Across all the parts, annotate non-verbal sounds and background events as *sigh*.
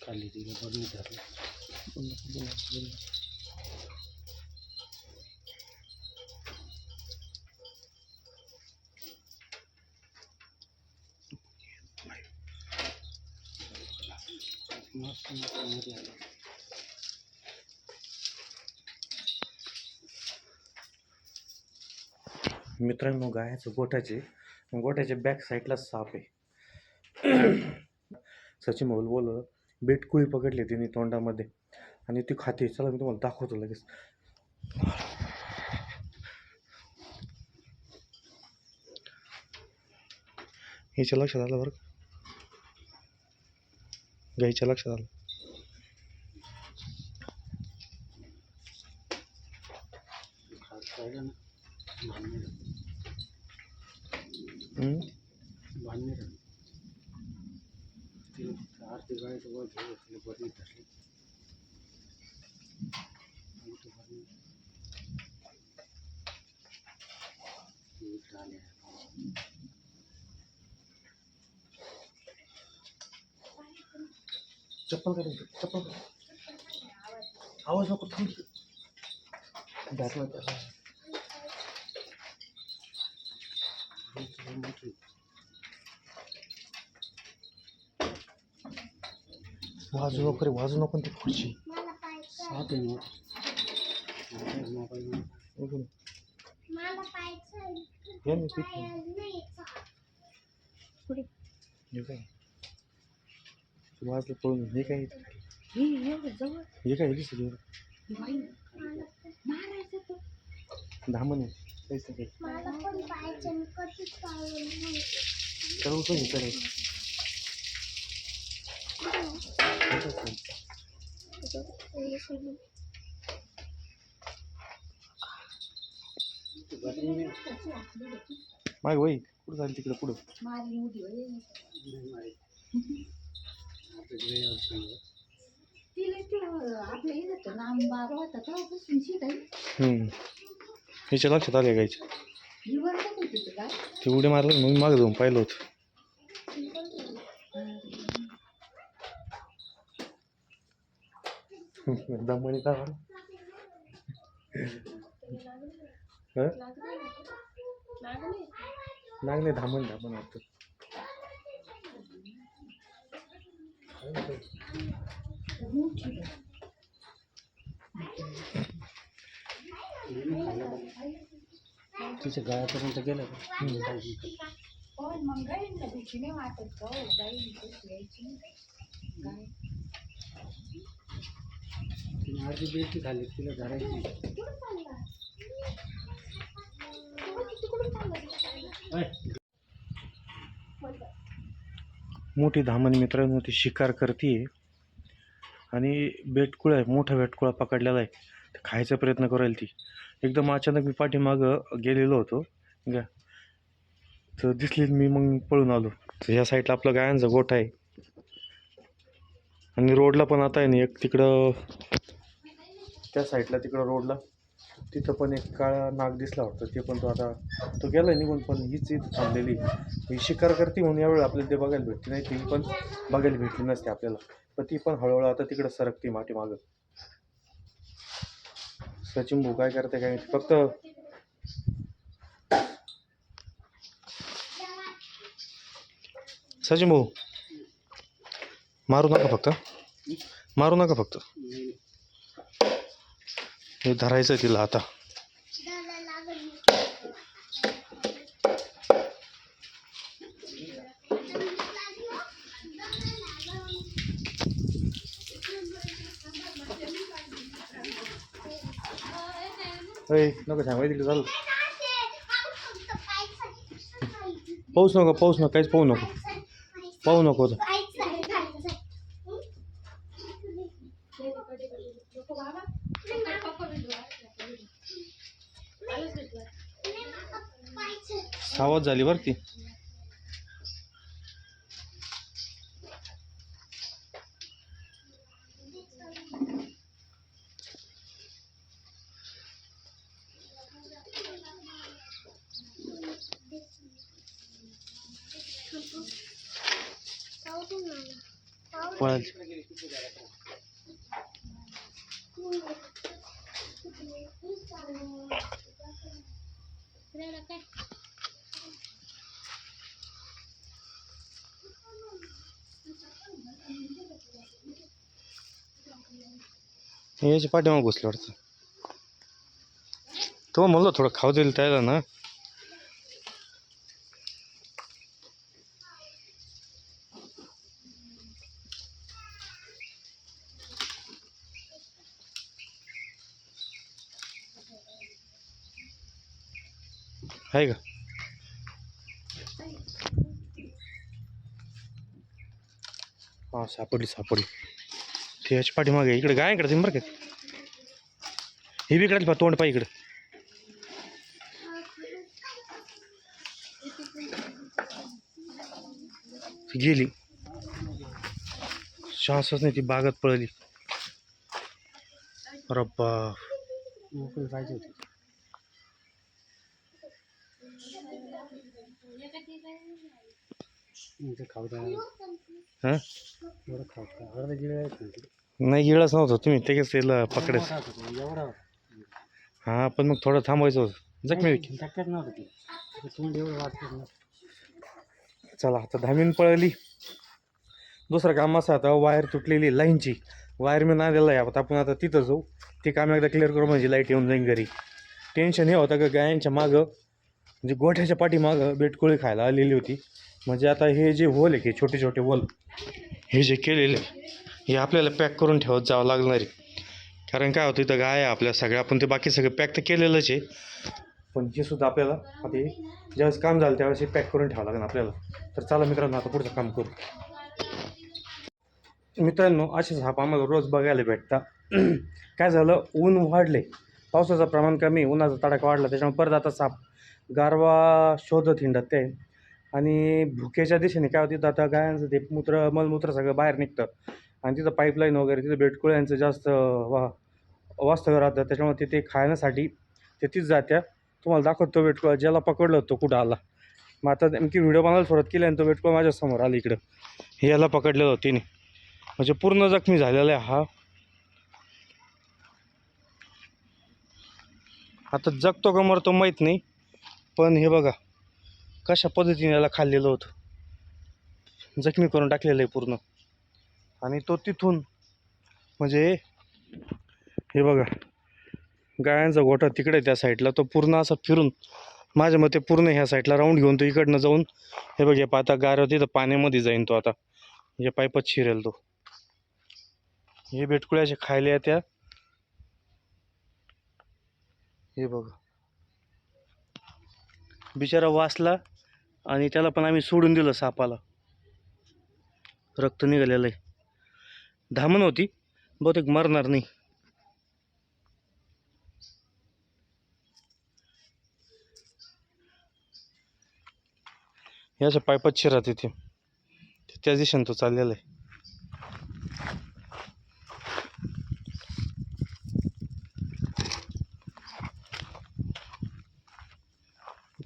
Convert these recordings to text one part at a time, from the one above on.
खाली तिला बघून धरलं मस्त मस्त मध्ये आलं. मित्रांनो गायाचं गोठ्याचे गोठ्याच्या बॅक साईडला साप आहे. सचिन भाऊ बोललं बेटकुळी पकडली तिने तोंडामध्ये. आणि ती खाते. चला मी तुम्हाला दाखवतो लगेच. हिच्या लक्षात आलं बरं गाईच्या लक्षात आलं खात पाहिलं ना भांडणे हम्म? भांडणे तिला फक्त आरती गायचं वर घेऊ तिला बरणी धरली मोठी बरणी ती इकडं आली आहे. चप्पल काढून ठेव, चप्पल काढ. आवाज नको थांब बॅटला त्याला. ही तुला मोठी वाजू नको रे वाजू नको ती खुर्ची साप आहे पाहायचं हे मी पित नाही. नाही हे काय तू वाजलं पळून हे काय जवळ हे काय मारायचं तर धामण आहे नाही सर्व काही करायचं माग वय कुठं झाली तिकडं पुढं? हिच्या लक्षात आले गायच्या ती उडी मारलं मग मागं जाऊन पाहिलं होतं. दमणी का? हं? नाही धामण धामण वाटतं तिच्या गायापर्यंत गेलं का तिने अर्धी बेटी खाल्ली तिला धरायची. मोठी धामण मित्रांनो ती शिकार करते आणि बेटकुळा आहे मोठा बेटकुळा पकडलेला आहे. तर खायचा प्रयत्न करेल ती. एकदम अचानक मी पाठीमागं गेलेलो होतो. गा तर दिसली मी मग पळून आलो. तर ह्या साईडला आपलं गायांचा गोठा आहे. आणि रोडला पण आता आहे ना एक तिकडं त्या साईडला तिकडं रोडला तिथं पण एक काळा नाग दिसला होता ते पण तो आता तो गेला निघून पण हीच इथं थांबलेली ही शिकार करते म्हणून यावेळी आपल्याला ते बघायला भेटते नाही ती पण बघायला भेटली नसते आपल्याला. पण ती पण हळूहळू आता तिकडं सरकते माटी मागं सचिन भाऊ काय करते काय फक्त सचिन भाऊ. मारू नका फक्त. मारू नका फक्त. हे धरायचं तिला आता. नको सांगाय तिकडे चालू. पाऊस नको पाऊस नको काहीच पाहू नको. पाहू नको सावध झाली बरं ती. पळाली याच्या पाठीमाग घुसलं वाटतं. तो म्हणलं थोडं खाऊ देईल त्याला ना. आहे का? हां सापडली सापडली. ते याच्या पाठीमागे इकडे गाय इकडे बरं का. हे बी इकडे तोंड पाय इकडे. गेली. चान्सच नाही ती बागात पळली. रब्बा. पाहिजे होती खाऊ हां? नाही गिळच नव्हतं. तुम्ही ते त्याला पकडायचं एवढा हां पण मग थोडं थांबायचं होतं. जखमी चला आता धामीन पळली. दुसरं काम असं आता वायर तुटलेली लाईनची. वायर मी नाही दिला आहे. आता आपण आता तिथं जाऊ. ते काम एकदा क्लिअर करू म्हणजे लाइट येऊन जाईन घरी. टेन्शन हे होतं का गायांच्या मागं? म्हणजे गोठ्याच्या पाठीमागं बेटकोळी खायला आलेली होती. म्हणजे आता हे जे होल आहे की छोटे छोटे होल हे जे केलेले हे आपल्याला पॅक करून ठेवत जावं लागणार आहे. कारण काय होतं इथं गाय आहे आपल्या सगळ्या आपण ते बाकी सगळं पॅक तर केलेलंच आहे. पण हे सुद्धा आपल्याला आता ज्यावेळेस काम झालं त्यावेळेस हे पॅक करून ठेवावं लागेल आपल्याला. तर चला मित्रांनो आता पुढचं काम करू. मित्रांनो असेच साप आम्हाला रोज बघायला भेटता. *clears throat* काय झालं ऊन वाढले. पावसाचं प्रमाण कमी उन्हाचा तडाखा वाढला त्याच्यामुळे परत आता साप गारवा शोधत हिंडत ते आणि भुकेच्या दिशेने काय होतं आता गायांचं ते मूत्र मलमूत्र सगळं बाहेर निघतं. आणि तिथं पाईपलाईन वगैरे तिथं बेटकुळ्यांचं जास्त वा वास्तव्य राहतं. त्याच्यामुळे तिथे खाण्यासाठी ते तीच जात्या. तुम्हाला दाखवतो बेटकुळा ज्याला पकडलं होतं कुठं आला. मग आता नेमकी व्हिडिओ बनायला सुरुवात केली आणि तो बेटकुळा माझ्यासमोर आला इकडं. हे याला पकडलेलं होतं तिने. म्हणजे पूर्ण जखमी झालेला आहे हा. आता जगतो का मरतो माहीत नाही. पण हे बघा. कशा पद्धतीने याला खाल्लेलं होतं? जखमी करून टाकलेलं आहे पूर्ण. आणि तो तिथून म्हणजे हे बघा गायांचा गोठा तिकडे त्या साईडला. तो पूर्ण असा फिरून माझ्या मते पूर्ण ह्या साईडला राऊंड घेऊन तो इकडनं जाऊन हे बघ हे आता गार तर पाण्यामध्ये जाईन तो आता. हे पाईपच शिरेल तो. हे बेटकुळ्याचे खायला त्या हे बघा. बिचारा वासला आणि त्याला पण आम्ही सोडून दिलं सापाला. रक्त निघालेलं आहे धामण होती. बहुतेक मरणार नाही. हे अशा पायपात शिरत इथे त्या तो चाललेला आहे.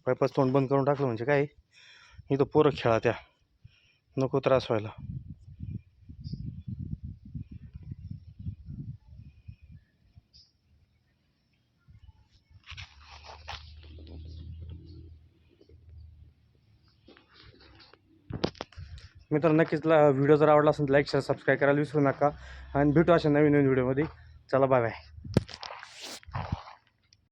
पायपास तोंड बंद करून टाकलं म्हणजे काय? इथं पोरं खेळा त्या नको त्रास व्हायला. मित्र नक्कीच व्हिडिओ जर आवडला असेल तर लाईक शेअर सबस्क्राईब करायला विसरू नका. आणि भेटू अशा नवीन नवीन व्हिडिओमध्ये चला बाय बाय